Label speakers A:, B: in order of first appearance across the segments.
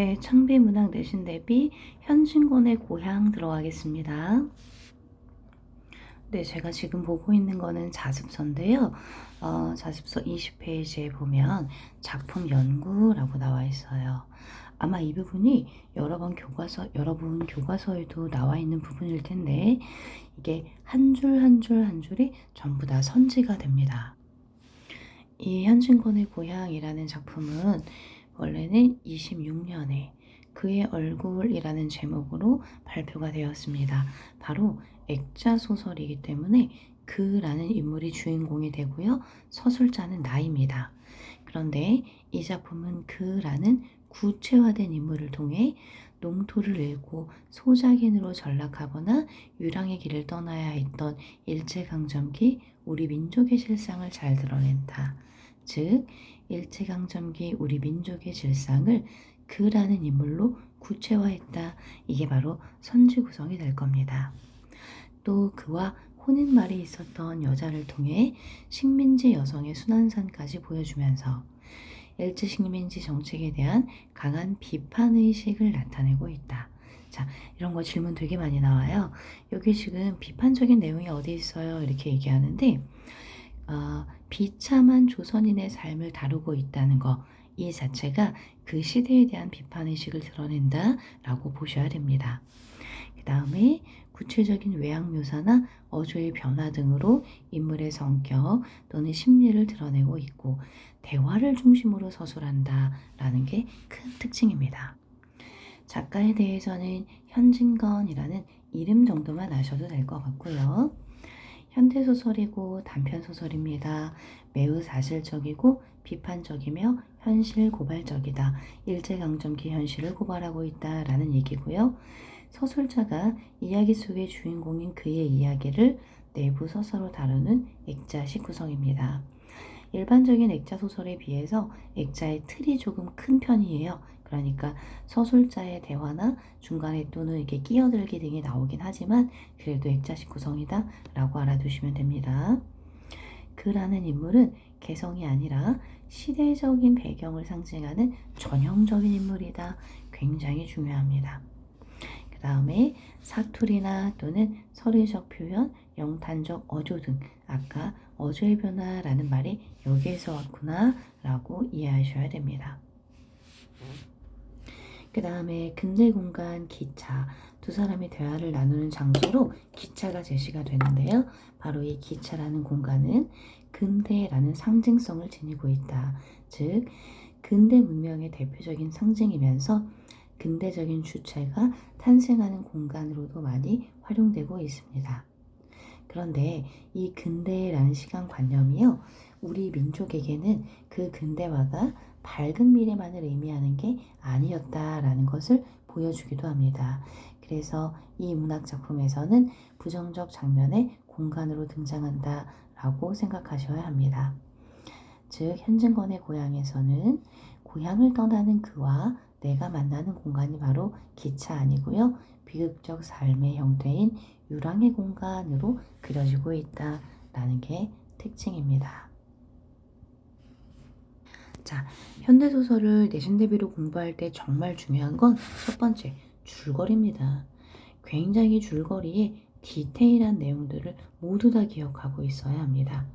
A: 네, 창비문학 내신 대비 현진권의 고향 들어가겠습니다. 네, 제가 지금 보고 있는 거는 자습서인데요. 어, 자습서 20페이지에 보면 작품 연구라고 나와 있어요. 아마 이 부분이 여러 번 교과서, 여러 분 교과서에도 나와 있는 부분일 텐데, 이게 한 줄 한 줄 한 줄이 전부 다 선지가 됩니다. 이 현진권의 고향이라는 작품은 원래는 26년에 그의 얼굴이라는 제목으로 발표가 되었습니다. 바로 액자 소설이기 때문에 그라는 인물이 주인공이 되고요. 서술자는 나입니다. 그런데 이 작품은 그라는 구체화된 인물을 통해 농토를 잃고 소작인으로 전락하거나 유랑의 길을 떠나야 했던 일제강점기 우리 민족의 실상을 잘 드러낸다. 즉, 일제강점기 우리 민족의 실상을 그라는 인물로 구체화했다. 이게 바로 선지 구성이 될 겁니다. 또 그와 혼인말이 있었던 여자를 통해 식민지 여성의 순환선까지 보여주면서 일제 식민지 정책에 대한 강한 비판 의식을 나타내고 있다. 자, 이런 거 질문 되게 많이 나와요. 여기 지금 비판적인 내용이 어디 있어요? 이렇게 얘기하는데, 어, 비참한 조선인의 삶을 다루고 있다는 거, 이 자체가 그 시대에 대한 비판 의식을 드러낸다 라고 보셔야 됩니다. 그 다음에 구체적인 외양 묘사나 어조의 변화 등으로 인물의 성격 또는 심리를 드러내고 있고 대화를 중심으로 서술한다라는 게 큰 특징입니다. 작가에 대해서는 현진건이라는 이름 정도만 아셔도 될 것 같고요. 현대소설이고 단편소설입니다. 매우 사실적이고 비판적이며 현실 고발적이다. 일제강점기 현실을 고발하고 있다 라는 얘기고요. 서술자가 이야기 속의 주인공인 그의 이야기를 내부 서사로 다루는 액자식 구성입니다. 일반적인 액자 소설에 비해서 액자의 틀이 조금 큰 편이에요. 그러니까 서술자의 대화나 중간에 또는 이렇게 끼어들기 등이 나오긴 하지만 그래도 액자식 구성이다 라고 알아두시면 됩니다. 그라는 인물은 개성이 아니라 시대적인 배경을 상징하는 전형적인 인물이다. 굉장히 중요합니다. 그 다음에 사투리나 또는 서류적 표현, 영탄적 어조 등 아까 어조의 변화라는 말이 여기에서 왔구나 라고 이해하셔야 됩니다. 그 다음에 근대 공간 기차 두 사람이 대화를 나누는 장소로 기차가 제시가 되는데요. 바로 이 기차라는 공간은 근대라는 상징성을 지니고 있다. 즉 근대 문명의 대표적인 상징이면서 근대적인 주체가 탄생하는 공간으로도 많이 활용되고 있습니다. 그런데 이 근대라는 시간 관념이요. 우리 민족에게는 그 근대화가 밝은 미래만을 의미하는 게 아니었다라는 것을 보여주기도 합니다. 그래서 이 문학 작품에서는 부정적 장면의 공간으로 등장한다라고 생각하셔야 합니다. 즉, 현진건의 고향에서는 고향을 떠나는 그와 내가 만나는 공간이 바로 기차 아니고요. 비극적 삶의 형태인 유랑의 공간으로 그려지고 있다라는 게 특징입니다. 자, 현대소설을 내신 대비로 공부할 때 정말 중요한 건 첫 번째, 줄거리입니다. 굉장히 줄거리에 디테일한 내용들을 모두 다 기억하고 있어야 합니다.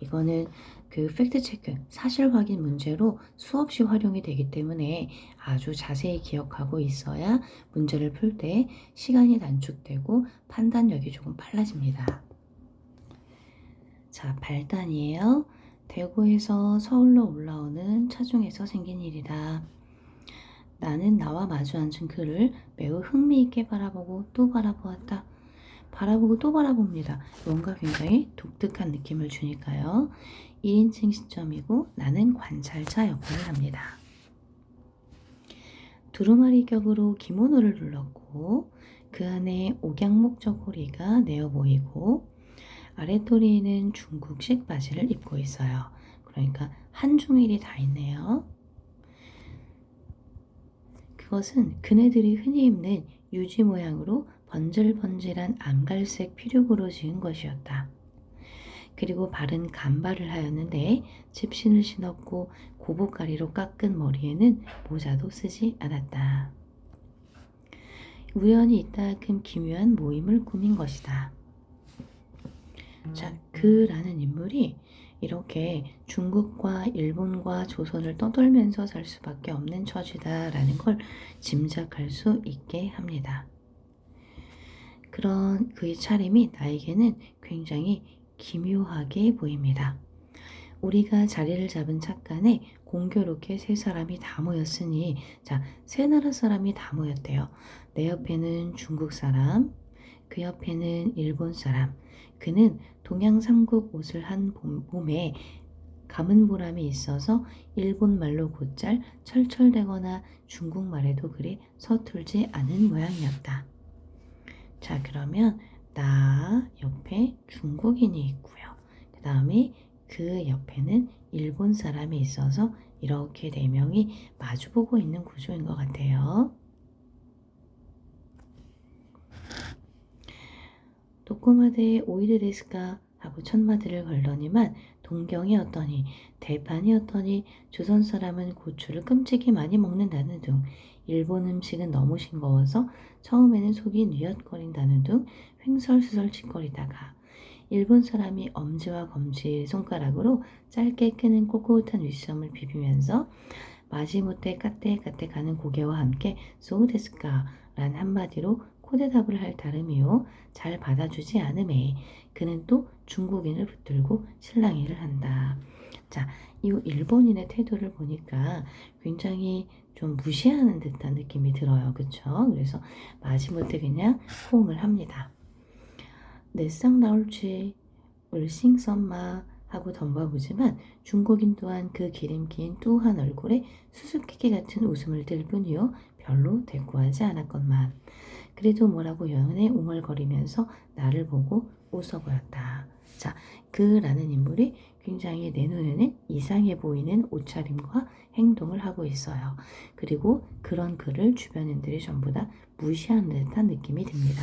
A: 이거는 그 팩트체크, 사실 확인 문제로 수없이 활용이 되기 때문에 아주 자세히 기억하고 있어야 문제를 풀 때 시간이 단축되고 판단력이 조금 빨라집니다. 자, 발단이에요. 대구에서 서울로 올라오는 차 중에서 생긴 일이다. 나는 나와 마주 앉은 그를 매우 흥미있게 바라보고 또 바라보았다. 바라보고 또 바라봅니다. 뭔가 굉장히 독특한 느낌을 주니까요. 1인칭 시점이고 나는 관찰자 역할을 합니다. 두루마리 격으로 기모노를 눌렀고 그 안에 옥양목적 호리가 내어 보이고 아래토리에는 중국식 바지를 입고 있어요. 그러니까 한중일이 다 있네요. 그것은 그네들이 흔히 입는 유지 모양으로 번질번질한 암갈색 피륙으로 지은 것이었다. 그리고 바른 간발을 하였는데 집신을 신었고 고보가리로 깎은 머리에는 모자도 쓰지 않았다. 우연히 있다금 기묘한 모임을 꾸민 것이다. 자, 그라는 인물이 이렇게 중국과 일본과 조선을 떠돌면서 살 수밖에 없는 처지다라는 걸 짐작할 수 있게 합니다. 그런 그의 차림이 나에게는 굉장히 기묘하게 보입니다. 우리가 자리를 잡은 착간에 공교롭게 세 사람이 다 모였으니 자, 세 나라 사람이 다 모였대요. 내 옆에는 중국 사람, 그 옆에는 일본 사람. 그는 동양 삼국 옷을 한 봄- 몸에 감은 보람이 있어서 일본 말로 곧잘 철철대거나 중국 말에도 그리 서툴지 않은 모양이었다. 자, 그러면 나 옆에 중국인이 있고요. 그 다음에 그 옆에는 일본 사람이 있어서 이렇게 네 명이 마주보고 있는 구조인 것 같아요. 도코마데 오이드 데스까 하고 천마디를 걸더니만 동경이 어떠니 대판이 어떠니 조선 사람은 고추를 끔찍이 많이 먹는다는 둥 일본 음식은 너무 싱거워서 처음에는 속이 뉘엿거린다는 둥 횡설수설 짓거리다가 일본 사람이 엄지와 검지 손가락으로 짧게 끄는 꼿꼿한 윗섬을 비비면서 마지못해 까떼까떼 가는 고개와 함께 소우데스까 란 한마디로 코대답을 할 따름이요 잘 받아주지 않음에 그는 또 중국인을 붙들고 실랑이를 한다. 자, 이 일본인의 태도를 보니까 굉장히 좀 무시하는 듯한 느낌이 들어요. 그쵸? 그래서 마지못해 그냥 호응을 합니다. 내상 나올지 을싱썸마 하고 덤벼보지만 중국인 또한 그 기름 긴 뚜한 얼굴에 수수께끼 같은 웃음을 들 뿐이요 별로 대꾸하지 않았건만 그래도 뭐라고 연애 웅얼거리면서 나를 보고 웃어 보였다. 자, 그라는 인물이 굉장히 내 눈에는 이상해 보이는 옷차림과 행동을 하고 있어요. 그리고 그런 그를 주변인들이 전부 다 무시하는 듯한 느낌이 듭니다.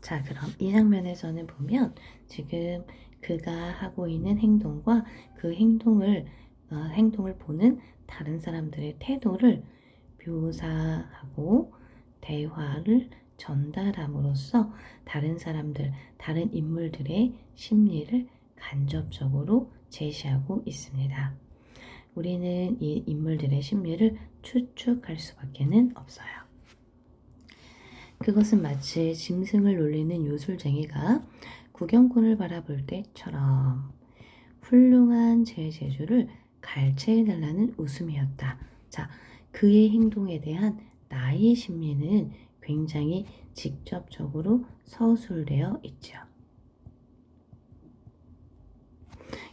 A: 자, 그럼 이 장면에서는 보면 지금 그가 하고 있는 행동과 그 행동을 어, 행동을 보는 다른 사람들의 태도를 묘사하고 대화를 전달함으로써 다른 사람들, 다른 인물들의 심리를 간접적으로 제시하고 있습니다. 우리는 이 인물들의 심리를 추측할 수밖에는 없어요. 그것은 마치 짐승을 놀리는 요술쟁이가 구경꾼을 바라볼 때처럼 훌륭한 제 재주를 갈채해달라는 웃음이었다. 자, 그의 행동에 대한 나의 심리는 굉장히 직접적으로 서술되어 있죠.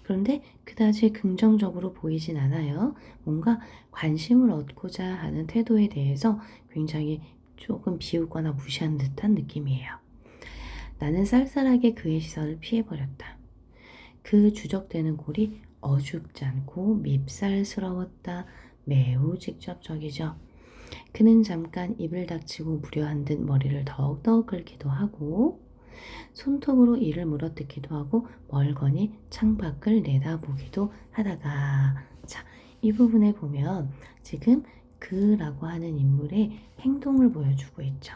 A: 그런데 그다지 긍정적으로 보이진 않아요. 뭔가 관심을 얻고자 하는 태도에 대해서 굉장히 조금 비웃거나 무시한 듯한 느낌이에요. 나는 쌀쌀하게 그의 시선을 피해버렸다. 그 주적되는 골이 어줍지 않고 밉살스러웠다. 매우 직접적이죠. 그는 잠깐 입을 닥치고 무료한 듯 머리를 더욱더 긁기도 하고 손톱으로 이를 물어뜯기도 하고 멀거니 창밖을 내다보기도 하다가 자, 이 부분에 보면 지금 그라고 하는 인물의 행동을 보여주고 있죠.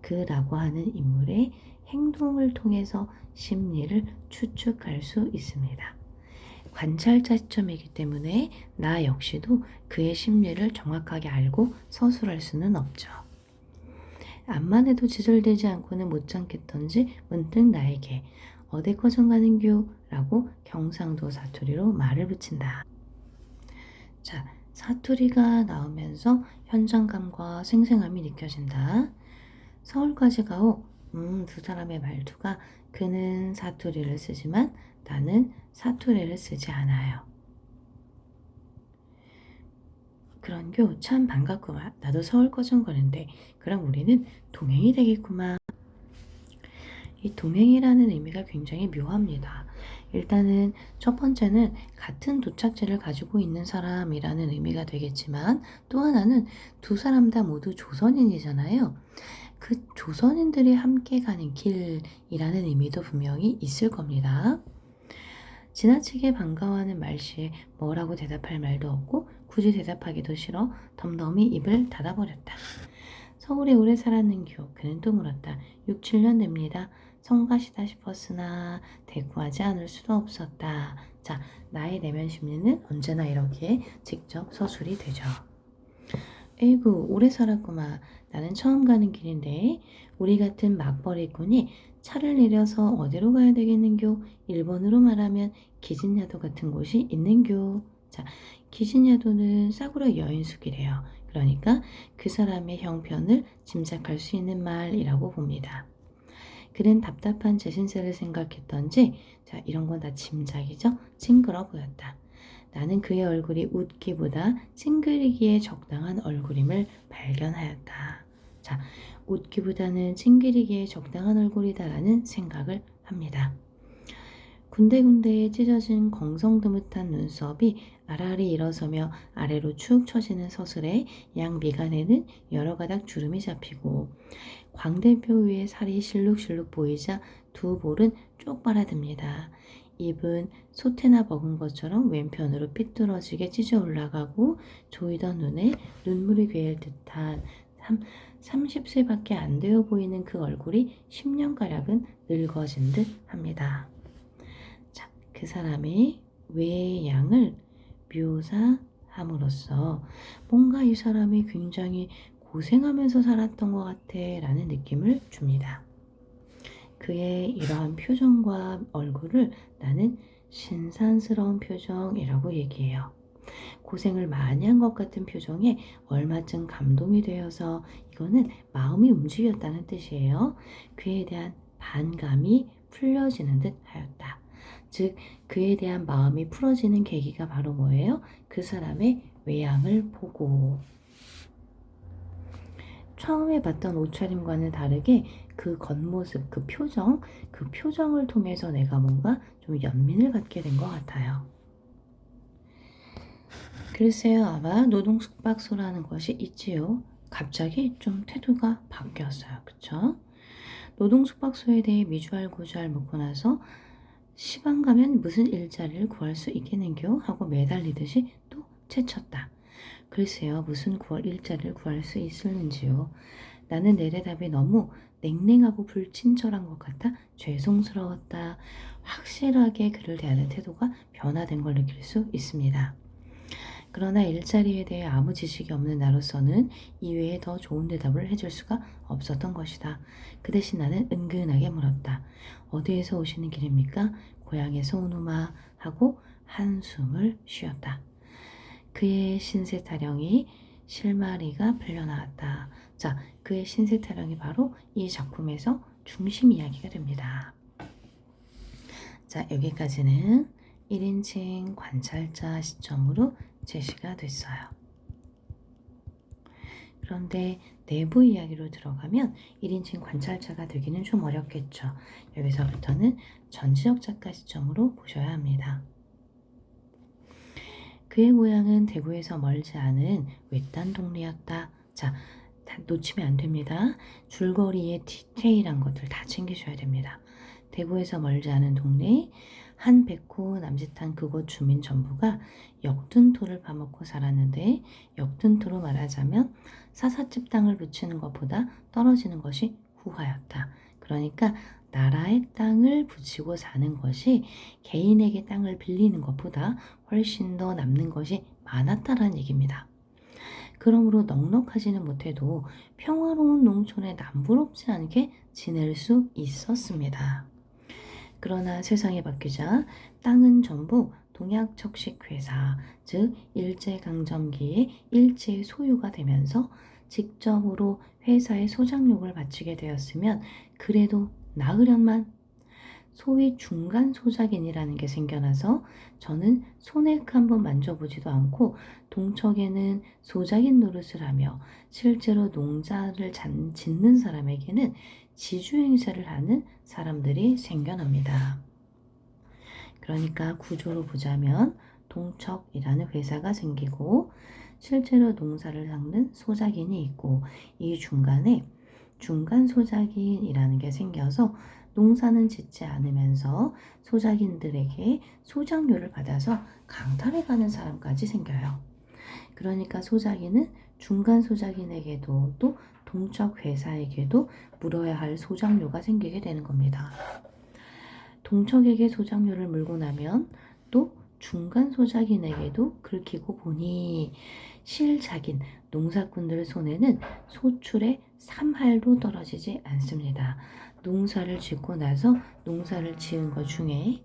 A: 그라고 하는 인물의 행동을 통해서 심리를 추측할 수 있습니다. 관찰자 시점이기 때문에 나 역시도 그의 심리를 정확하게 알고 서술할 수는 없죠. 암만 해도 지절되지 않고는 못 참겠던지 문득 나에게 어디 꺼져 가는교? 라고 경상도 사투리로 말을 붙인다. 자, 사투리가 나오면서 현장감과 생생함이 느껴진다. 서울까지 가오. 음, 두 사람의 말투가 그는 사투리를 쓰지만 나는 사투리를 쓰지 않아요. 그런 교 참 반갑구만. 나도 서울 거정거는데 그럼 우리는 동행이 되겠구만. 이 동행이라는 의미가 굉장히 묘합니다. 일단은 첫 번째는 같은 도착지를 가지고 있는 사람이라는 의미가 되겠지만 또 하나는 두 사람 다 모두 조선인이잖아요. 그 조선인들이 함께 가는 길이라는 의미도 분명히 있을 겁니다. 지나치게 반가워하는 말씨에 뭐라고 대답할 말도 없고 굳이 대답하기도 싫어 덤덤히 입을 닫아버렸다. 서울에 오래 살았는 교. 그는 또 물었다. 6, 7년 됩니다. 성가시다 싶었으나 대꾸하지 않을 수도 없었다. 자, 나의 내면 심리는 언제나 이렇게 직접 서술이 되죠. 에이구, 오래 살았구만. 나는 처음 가는 길인데 우리 같은 막벌이꾼이 차를 내려서 어디로 가야 되겠는교? 일본으로 말하면 기진야도 같은 곳이 있는교. 자, 기진야도는 싸구려 여인숙이래요. 그러니까 그 사람의 형편을 짐작할 수 있는 말이라고 봅니다. 그는 답답한 제 신세를 생각했던지 자 이런 건 다 짐작이죠. 징그러 보였다. 나는 그의 얼굴이 웃기보다 찡그리기에 적당한 얼굴임을 발견하였다. 자, 웃기보다는 찡그리기에 적당한 얼굴이다라는 생각을 합니다. 군데군데에 찢어진 공성드뭇한 눈썹이 아라리 일어서며 아래로 축 처지는 서슬에 양 미간에는 여러 가닥 주름이 잡히고 광대뼈 위에 살이 실룩실룩 보이자 두 볼은 쪽 빨아듭니다. 입은 소태나 먹은 것처럼 왼편으로 삐뚤어지게 찢어 올라가고 조이던 눈에 눈물이 괴일 듯한 30세밖에 안 되어 보이는 그 얼굴이 10년가량은 늙어진 듯 합니다. 자, 그 사람의 외양을 묘사함으로써 뭔가 이 사람이 굉장히 고생하면서 살았던 것 같아 라는 느낌을 줍니다. 그의 이러한 표정과 얼굴을 나는 신산스러운 표정이라고 얘기해요. 고생을 많이 한 것 같은 표정에 얼마쯤 감동이 되어서 이거는 마음이 움직였다는 뜻이에요. 그에 대한 반감이 풀려지는 듯 하였다. 즉, 그에 대한 마음이 풀어지는 계기가 바로 뭐예요? 그 사람의 외양을 보고. 처음에 봤던 옷차림과는 다르게 그 겉모습, 그 표정, 그 표정을 통해서 내가 뭔가 좀 연민을 갖게 된 것 같아요. 글쎄요, 아마 노동 숙박소라는 것이 있지요. 갑자기 좀 태도가 바뀌었어요. 그쵸? 노동 숙박소에 대해 미주알고주알 묻고 나서 시방 가면 무슨 일자리를 구할 수 있겠는겨? 하고 매달리듯이 또 채쳤다. 글쎄요, 무슨 구할 일자리를 구할 수 있을는지요. 나는 내 대답이 너무 냉랭하고 불친절한 것 같아 죄송스러웠다. 확실하게 그를 대하는 태도가 변화된 걸 느낄 수 있습니다. 그러나 일자리에 대해 아무 지식이 없는 나로서는 이외에 더 좋은 대답을 해줄 수가 없었던 것이다. 그 대신 나는 은근하게 물었다. 어디에서 오시는 길입니까? 고향에서 오누마 하고 한숨을 쉬었다. 그의 신세 타령이 실마리가 풀려나왔다. 자, 그의 신세 타령이 바로 이 작품에서 중심 이야기가 됩니다. 자, 여기까지는 1인칭 관찰자 시점으로 제시가 됐어요. 그런데 내부 이야기로 들어가면 1인칭 관찰자가 되기는 좀 어렵겠죠. 여기서부터는 전지적 작가 시점으로 보셔야 합니다. 그의 고향은 대구에서 멀지 않은 외딴 동네였다. 자, 놓치면 안 됩니다. 줄거리의 디테일한 것들 다 챙기셔야 됩니다. 대구에서 멀지 않은 동네 한 백호 남짓한 그곳 주민 전부가 역둔토를 파먹고 살았는데 역둔토로 말하자면 사사집 땅을 붙이는 것보다 떨어지는 것이 후하였다. 그러니까 나라의 땅을 붙이고 사는 것이 개인에게 땅을 빌리는 것보다 훨씬 더 남는 것이 많았다라는 얘기입니다. 그러므로 넉넉하지는 못해도 평화로운 농촌에 남부럽지 않게 지낼 수 있었습니다. 그러나 세상이 바뀌자 땅은 전부 동약척식회사, 즉 일제강점기에 일제의 소유가 되면서 직접으로 회사의 소장용을 바치게 되었으면 그래도 나으련만. 소위 중간 소작인이라는 게 생겨나서 저는 손에 한번 만져보지도 않고 동척에는 소작인 노릇을 하며 실제로 농자를 짓는 사람에게는 지주 행세를 하는 사람들이 생겨납니다. 그러니까 구조로 보자면 동척이라는 회사가 생기고 실제로 농사를 닦는 소작인이 있고 이 중간에 중간 소작인이라는 게 생겨서 농사는 짓지 않으면서 소작인들에게 소작료를 받아서 강탈해 가는 사람까지 생겨요. 그러니까 소작인은 중간 소작인에게도 또 동적 회사에게도 물어야 할 소장료가 생기게 되는 겁니다. 동척에게 소장료를 물고 나면 또 중간 소작인에게도 긁히고 보니 실작인 농사꾼들 손에는 소출의 3할도 떨어지지 않습니다. 농사를 짓고 나서 농사를 지은 것 중에